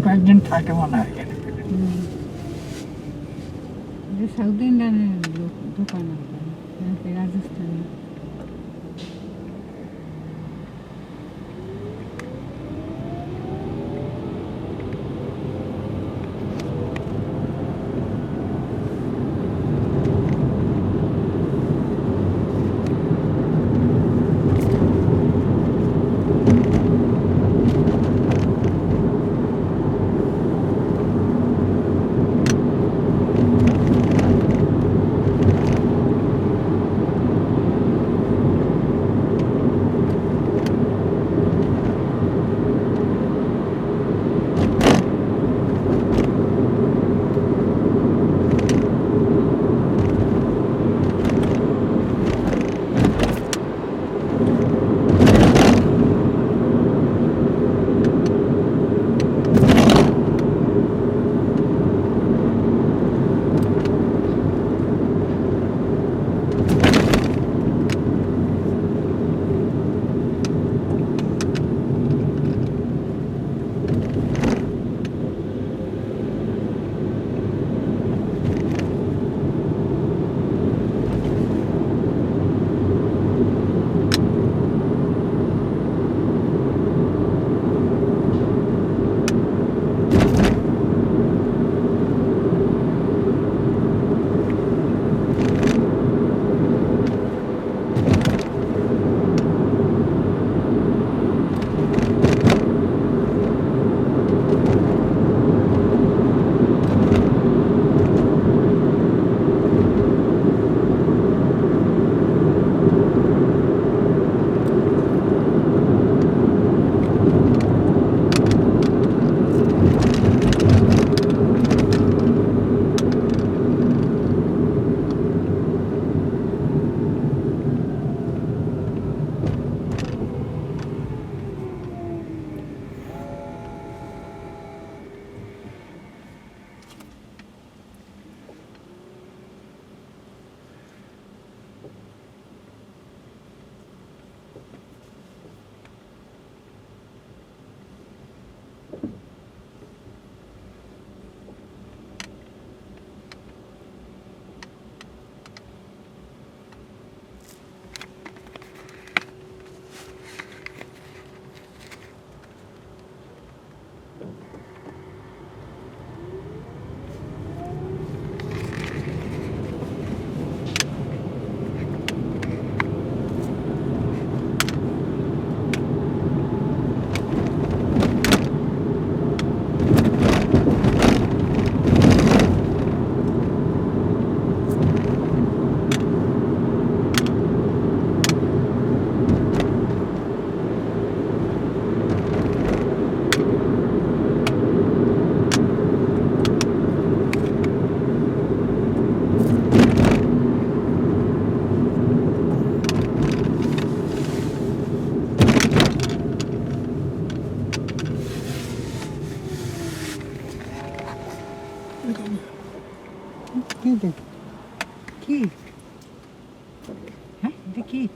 কয়েকজন থাকে মনে হয় সাউথ ইন্ডিয়ানের দোকান রাজস্থানি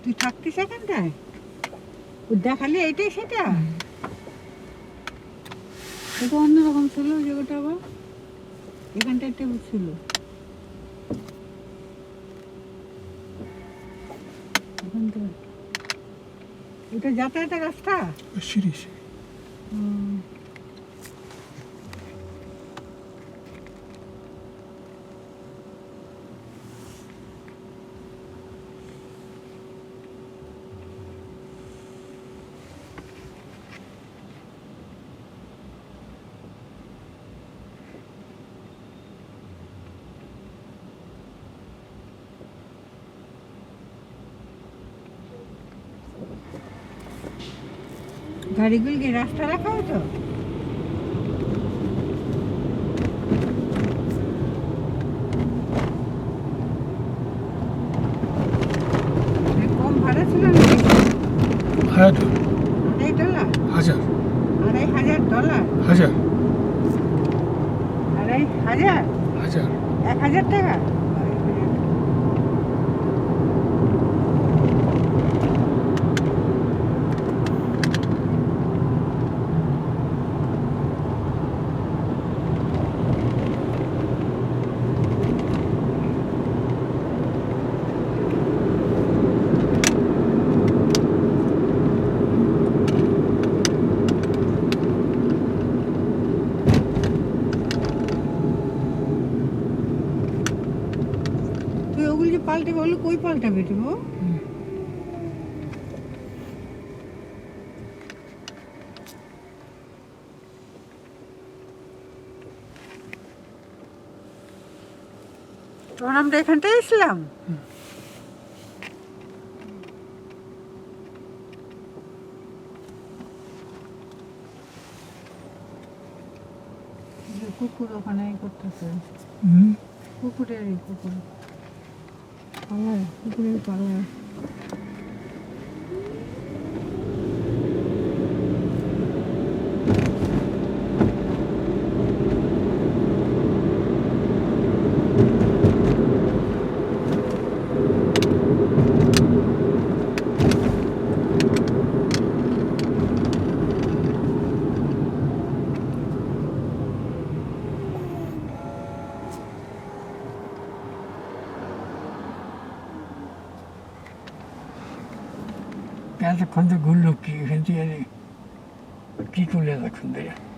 তুই থাকতিস এখানটায়? ও দেখালি এইটাই সেটা? এটা অন্যরকম ছিল জায়গাটা আবার। এখানটা একটা ছিল। এটা যাতায়াতের রাস্তা? শিরিষ হুম। গাড়িগুলো কি রাস্তা রাখা হতো? কম ভাড়া ছিল হাজার আড়াই ডলার? হাজার। আড়াই হাজার ডলার? হাজার। আড়াই হাজার? হাজার। এক হাজার টাকা? পাল্টে বলল কই পাল্টাবে রে গো তখন আমরা এখানটায় এসলাম। যে কুকুর। ওখানে ই করতেছে হুম কুকুরের এই কুকুর পালায় কুকুরের পালায় এতক্ষণ তো ঘুরলো কি এখান থেকে কি করলে এতক্ষণ থেকে ফটো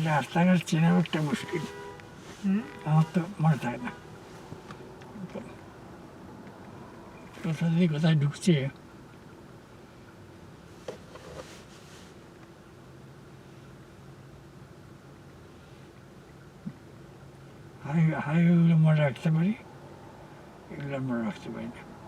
এই রাস্তাঘাট চেনাও একটা মুশকিল হ্যাঁ আমার তো মনে থাকে না কোথা দিয়ে কোথায় ঢুকছে হাই হাইওয়েগুলো মনে রাখতে পারি এগুলো মনে রাখতে পারি না এটা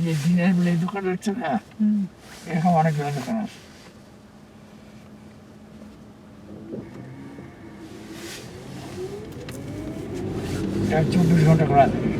যে দিনের বেলা এই দোকান হচ্ছে না হুম এরকম অনেকগুলো দোকান আছে এটা চব্বিশ ঘন্টা খোলা থাকে